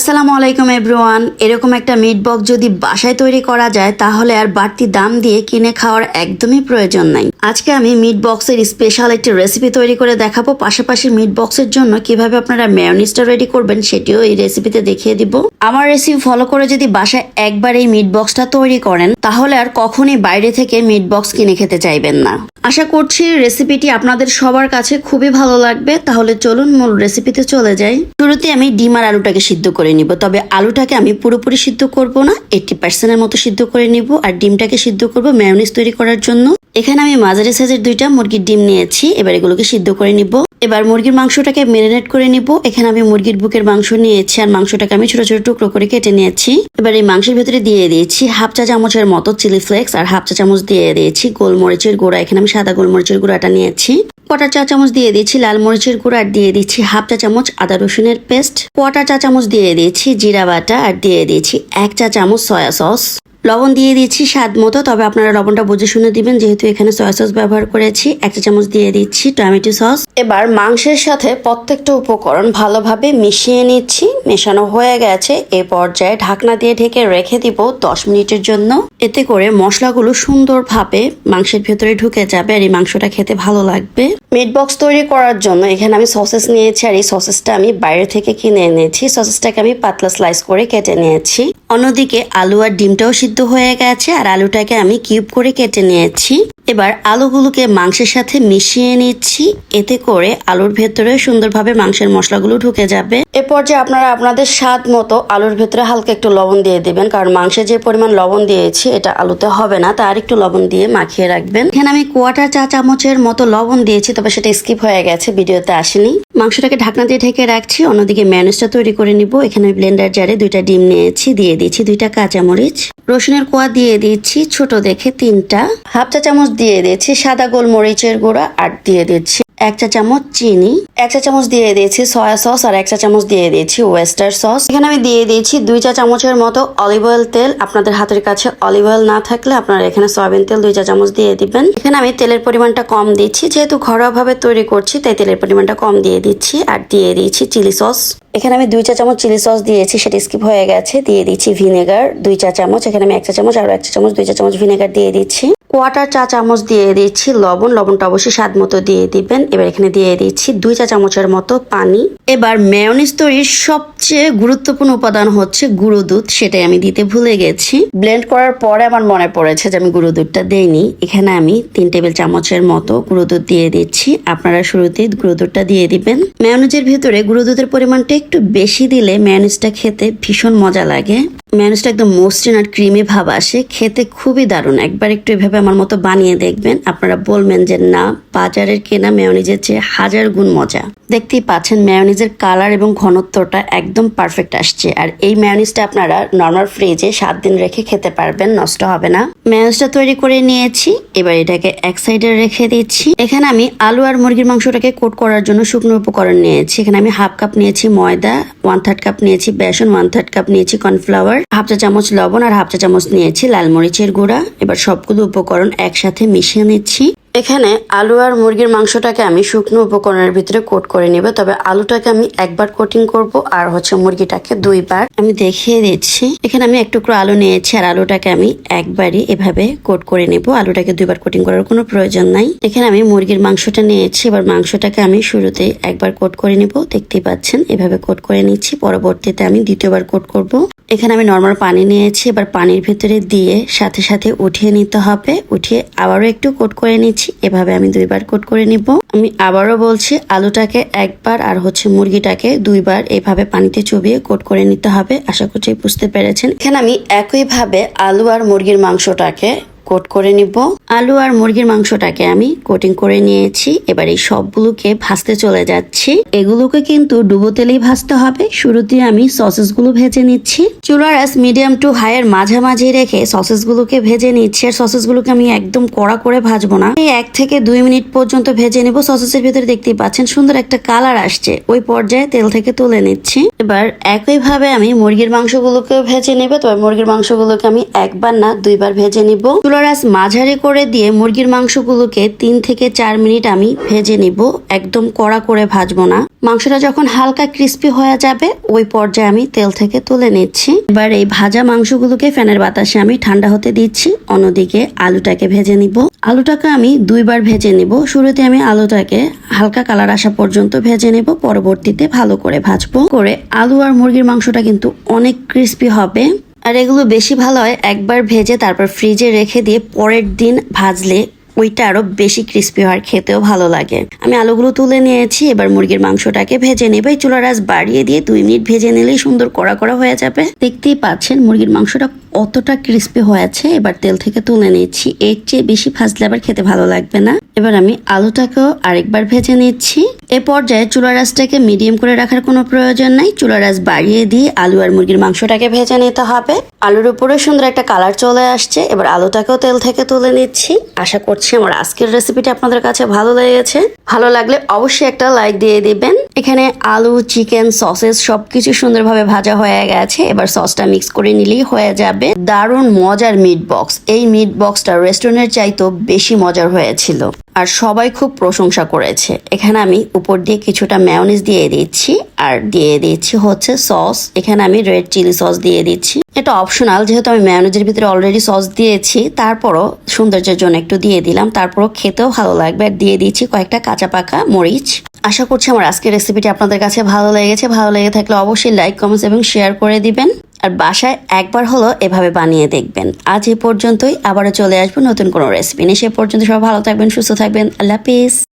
আসসালামু আলাইকুম এভরিওয়ান এরকম একটা মিট বক্স যদি বাসায় তৈরি করা যায়, তাহলে আর বাড়তি দাম দিয়ে কিনে খাওয়ার একদমই প্রয়োজন নাই। আজকে আমি মিট বক্সের স্পেশাল একটি রেসিপি তৈরি করে দেখাবো। পাশাপাশি মিট বক্সের জন্য কীভাবে আপনারা মেয়নিজটা রেডি করবেন, সেটিও এই রেসিপিতে দেখিয়ে দিব। আমার রেসিপি ফলো করে যদি বাসায় একবার এই মিট বক্সটা তৈরি করেন, তাহলে আর কখনই বাইরে থেকে মিট বক্স কিনে খেতে চাইবেন না। আশা করছি রেসিপিটি আপনাদের সবার কাছে খুবই ভালো লাগবে। তাহলে চলুন মূল রেসিপিতে চলে যাই। শুরুতে আমি ডিম আর আলুটাকে সিদ্ধ করে নিব। তবে আলুটাকে আমি পুরোপুরি সিদ্ধ করব না। এইটটি পার্সেন্টের মতো সিদ্ধ করে নিব আর ডিমটাকে সিদ্ধ করব মেয়নিজ তৈরি করার জন্য। এখানে আমি মাঝারি সাইজের দুইটা মুরগির ডিম নিয়েছি। এবার এগুলোকে সিদ্ধ করে নিব। এবার মুরগির মাংসটাকে ম্যারিনেট করে নিব। এখানে আমি মুরগির বুকের মাংস নিয়েছি আর মাংসটাকে আমি ছোট ছোট টুকরো করে কেটে নিয়েছি। এবার এই মাংসের ভেতরে দিয়ে দিয়েছি হাফ চা চামচের মতো চিলি ফ্লেক্স আর হাফ চা চামচ দিয়ে দিয়েছি গোলমরিচের গুঁড়া। এখানে আমি সাদা গোলমরিচের গুঁড়াটা নিয়েছি। কোয়াটার চা চামচ দিয়ে দিয়েছি লাল মরিচের গুঁড়া আর দিয়ে দিচ্ছি হাফ চা চামচ আদা রসুনের পেস্ট। কটা চা চামচ দিয়ে দিয়েছি জিরা বাটা আর দিয়ে দিয়েছি এক চা চামচ সয়া সস। লবণ দিয়ে দিচ্ছি স্বাদ মতো, তবে আপনারা লবণটা বুঝে শুনে দিবেন, যেহেতু এখানে সয়া সস ব্যবহার করেছি। এক চা চামচ দিয়ে দিচ্ছি টমেটো সস এবার মাংসের সাথে প্রত্যেকটা উপকরণ ভালোভাবে মিশিয়ে নিচ্ছি, মেশানো হয়ে গেছে। এ পর্যায়ে ঢাকনা দিয়ে ঢেকে রেখে দিব দশ মিনিটের জন্য। এতে করে মশলাগুলো সুন্দরভাবে মাংসের ভেতরে ঢুকে যাবে আর এই মাংসটা খেতে ভালো লাগবে। মিট বক্স তৈরি করার জন্য এখানে আমি সসেস নিয়েছি আর এই সসেসটা আমি বাইরে থেকে কিনে এনেছি। সসেসটাকে আমি পাতলা স্লাইস করে কেটে নিয়েছি। অন্যদিকে আলু আর ডিমটাও সিদ্ধ হয়ে গেছে আর আলুটাকে আমি কিউব করে কেটে নিয়েছি। এবার আলুগুলোকে মাংসের সাথে মিশিয়ে নিচ্ছি। এতে করে আলুর ভেতরে সুন্দরভাবে মাংসের মশলাগুলো ঢুকে যাবে। এ পর্যায়ে আপনারা আপনাদের স্বাদ মতো আলুর ভেতরে হালকা একটু লবণ দিয়ে দেবেন, কারণ মাংসে যে পরিমাণ লবণ দিয়েছি, এটা আলুতে হবে না। তার একটু লবণ দিয়ে মাখিয়ে রাখবেন। এখানে আমি কোয়াটার চা চামচের মতো লবণ দিয়েছি, তবে সেটা স্কিপ হয়ে গেছে, ভিডিওতে আসেনি। মাংসটাকে ঢাকনা দিয়ে ঢেকে রাখছি, অন্যদিকে ম্যানেজটা তৈরি করে নিব। এখানে ব্লেন্ডার জারে দুইটা ডিম নিয়েছি, দিয়ে দিচ্ছি দুইটা কাঁচামরিচ। রসুনের কোয়া দিয়ে দিচ্ছি, ছোট দেখে তিনটা। হাফ চা চামচ দিয়ে দিয়েছি সাদা গোলমরিচের গুঁড়া আর দিয়ে দিচ্ছি এক চা চামচ চিনি, এক চা চামচ দিয়ে দিয়েছি সয়া সস আর এক চা চামচ দিয়ে দিয়েছি ওয়েস্টার সস এখানে আমি দিয়ে দিয়েছি দুই চা চামচের মতো অলিভ অয়েল তেল। আপনাদের হাতের কাছে অলিভ অয়েল না থাকলে আপনারা এখানে সয়াবিন তেল দুই চা চামচ দিয়ে দিবেন। এখানে আমি তেলের পরিমাণটা কম দিচ্ছি। যেহেতু ঘরোয়া ভাবে তৈরি করছি, তাই তেলের পরিমাণটা কম দিয়ে দিচ্ছি আর দিয়ে দিয়েছি চিলি সস এখানে আমি দুই চা চামচ চিলি সস দিয়েছি, সেটা স্কিপ হয়ে গেছে, দিয়ে দিচ্ছি ভিনেগার, দুই চা চামচ। এখানে আমি এক চা চামচ আর এক চা চামচ, দুই চা চামচ ভিনেগার দিয়ে দিচ্ছি। কোয়াটার চা চামচ দিয়ে দিচ্ছি লবণ, লবণটা অবশ্যই স্বাদ মতো দিয়ে দিবেন। এবার এখানে দিয়ে দিচ্ছি দুই চা চামচের মতো পানি। এবার মেয়নিজ তৈরির সবচেয়ে গুরুত্বপূর্ণ উপাদান হচ্ছে গুঁড়ো দুধ, সেটাই আমি দিতে ভুলে গেছি। ব্লেন্ড করার পরে আমার মনে পড়েছে যে আমি গুঁড়ো দুধটা দেইনি। এখানে আমি তিন টেবিল চামচের মতো গুঁড়ো দুধ দিয়ে দিচ্ছি। আপনারা শুরুতেই গুঁড়ো দুধটা দিয়ে দিবেন। মেয়নিজের ভিতরে গুঁড়ো দুধের পরিমাণটা একটু বেশি দিলে মেয়নিজটা খেতে ভীষণ মজা লাগে। ম্যানেজটা একদম মসৃণ আর ক্রিমি ভাব আসে। খেতে খুবই দারুণ। একবার একটু এভাবে আমার মতো বানিয়ে দেখবেন। আপনারা বলবেন যে না বাজারের কেনা মেয়নিজের চেয়ে হাজার গুণ মজা। দেখতেই পাচ্ছেন মেয়নিজের কালার এবং ঘনত্বটা একদম পারফেক্ট আসছে। আর এই মেয়নিজটা আপনারা নর্মাল ফ্রিজে সাত দিন রেখে খেতে পারবেন, নষ্ট হবে না। মেয়নিজটা তৈরি করে নিয়েছি, এবার এটাকে এক সাইডে রেখে দিচ্ছি। এখানে আমি আলু আর মুরগির মাংসটাকে কোট করার জন্য শুকনো উপকরণ নিয়েছি। এখানে আমি হাফ কাপ নিয়েছি ময়দা ওয়ান থার্ড কাপ নিয়েছি বেসন ওয়ান থার্ড কাপ নিয়েছি কর্নফ্লাওয়ার হাফ চা চামচ লবণ আর হাফ চা চামচ নিয়েছি লাল মরিচের গুঁড়া। এবার সবগুলো উপকরণ একসাথে মিশিয়ে নিচ্ছি। এখানে আলু আর মুরগির মাংসটাকে আমি শুকনো উপকরণের ভিতরে কোট করে নিব, তবে আলুটাকে আমি একবার কোটিং করব আর হচ্ছে মুরগিটাকে দুইবার। আমি দেখিয়ে দিচ্ছি। এখানে আমি এক টুকরো আলু নিয়েছি আর আলুটাকে আমি একবারই এভাবে কোট করে নেব। আলুটাকে দুইবার কোটিং করার কোনো প্রয়োজন নাই। এখানে আমি মুরগির মাংসটা নিয়েছি। এবার মাংসটাকে আমি শুরুতে একবার কোট করে নিব। দেখতেই পাচ্ছেন, এভাবে কোট করে নিচ্ছি। পরবর্তীতে আমি দ্বিতীয়বার কোট করব। এখানে আমি নর্মাল পানি নিয়েছি, এবার পানির ভেতরে দিয়ে সাথে সাথে উঠিয়ে নিতে হবে। উঠিয়ে আবারও একটু কোট করে নিচ্ছি, এভাবে আমি দুইবার কোট করে নিব। আমি আবারও বলছি, আলুটাকে একবার আর হচ্ছে মুরগিটাকে দুইবার এভাবে পানিতে চুবিয়ে কোট করে নিতে হবে। আশা করছি বুঝতে পেরেছেন। এখানে আমি একইভাবে আলু আর মুরগির মাংসটাকে কোট করে নিব। আলু আর মুরগির মাংসটাকে আমি কোটিং করে নিয়েছি। এবার এই সবগুলোকে ভাজতে চলে যাচ্ছি। এগুলোকে কিন্তু ডুবো তেলেই ভাজতে হবে। শুরুতে আমি সসেসগুলো ভেজে নিচ্ছি। চুলার আস মিডিয়াম টু হাই এর মাঝামাঝি রেখে সসেস গুলোকে ভেজে নিচ্ছি। আর সসেস গুলোকে আমি একদম কড়া করে ভাজবো না। এই এক থেকে দুই মিনিট পর্যন্ত ভেজে নিব। সসেসের ভিতরে দেখতেই পাচ্ছেন সুন্দর একটা কালার আসছে। ওই পর্যায়ে তেল থেকে তুলে নিচ্ছি। এবার একইভাবে আমি মুরগির মাংসগুলোকে ভেজে নেব। তবে মুরগির মাংসগুলোকে আমি একবার না, দুইবার ভেজে নিব। চুলার আঁচ মাঝারি করে দিয়ে মুরগির মাংসগুলোকে তিন থেকে চার মিনিট আমি ভেজে নিব। একদম কড়া করে ভাজবো না। মাংসটা যখন হালকা ক্রিস্পি হয়ে যাবে, ওই পর্যায়ে আমি তেল থেকে তুলে নিচ্ছি। এবার এই ভাজা মাংসগুলোকে ফ্যানের বাতাসে আমি ঠান্ডা হতে দিচ্ছি। অন্যদিকে আলুটাকে ভেজে নিব। আলুটাকে আমি দুইবার ভেজে নিব। শুরুতে আমি আলুটাকে হালকা কালার আসা পর্যন্ত ভেজে নেব। পরবর্তীতে ভালো করে ভাজবো। করে আলু আর মুরগির মাংসটা কিন্তু অনেক ক্রিস্পি হবে। আর এগুলো বেশি ভালো হয় একবার ভেজে তারপর ফ্রিজে রেখে দিয়ে পরের দিন ভাজলে ওইটা আরও বেশি ক্রিস্পি হয় খেতেও ভালো লাগে। আমি আলুগুলো তুলে নিয়েছি, এবার মুরগির মাংসটাকে ভেজে নেব। এই চুলার আঁচ বাড়িয়ে দিয়ে দুই মিনিট ভেজে নিলেই সুন্দর কড়া করা হয়ে যাবে। দেখতেই পাচ্ছেন মুরগির মাংসটা কতটা ক্রিস্পি হয়েছে। এবার তেল থেকে তুলে নিচ্ছি। এর চেয়ে বেশি ভাজলে আবার খেতে ভালো লাগবে না। এবার আমি আলুটাকেও আরেকবার ভেজে নিচ্ছি। এ পর্যায়ে চুলা আঁচটাকে মিডিয়াম করে রাখার কোনো প্রয়োজন নাই। চুলা আঁচ বাড়িয়ে দিয়ে আলু আর মুরগির মাংসটাকে ভেজে নিতে হবে। আলুর উপরে সুন্দর একটা কালার চলে আসছে। এবার আলুটাকেও তেল থেকে তুলে নিচ্ছি। আশা করছি আমার আজকের রেসিপিটা আপনাদের কাছে ভালো লেগেছে। ভালো লাগলে অবশ্যই একটা লাইক দিয়ে দিবেন। এখানে আলু চিকেন সসেস সবকিছু সুন্দরভাবে ভাজা হয়ে গেছে। এবার সসটা মিক্স করে নিলেই হয়ে যাবে। দারুণ মজার মিট বক্স এই মিট বক্সটা রেস্টুরেন্টের চাইতেও বেশি মজার হয়েছিল। আর সবাই খুব প্রশংসা করেছে। এখানে আমি উপর দিয়ে কিছুটা ম্যায়োনিজ দিয়ে দিচ্ছি আর দিয়ে দিচ্ছি হচ্ছে সস এখানে আমি রেড চিলি সস দিয়ে দিচ্ছি। এটা অপশনাল যেহেতু আমি ম্যায়োনিজের ভিতরে অলরেডি সস দিয়েছি, তারপরও সৌন্দর্যের জন্য একটু দিয়ে দিলাম। তারপরও খেতেও ভালো লাগবে আর দিয়ে দিচ্ছি কয়েকটা কাঁচা পাকা মরিচ। আশা করছি আমার আজকের রেসিপিটি আপনাদের কাছে ভালো লেগেছে। ভালো লেগে থাকলে অবশ্যই লাইক কমেন্টস এবং শেয়ার করে দিবেন। আর বাসায় একবার হলো এভাবে বানিয়ে দেখবেন। আজ এ পর্যন্তই, আবারও চলে আসব নতুন কোনো রেসিপি নিয়ে। সে পর্যন্ত সবাই ভালো থাকবেন, সুস্থ থাকবেন। আল্লাহ হাফিজ।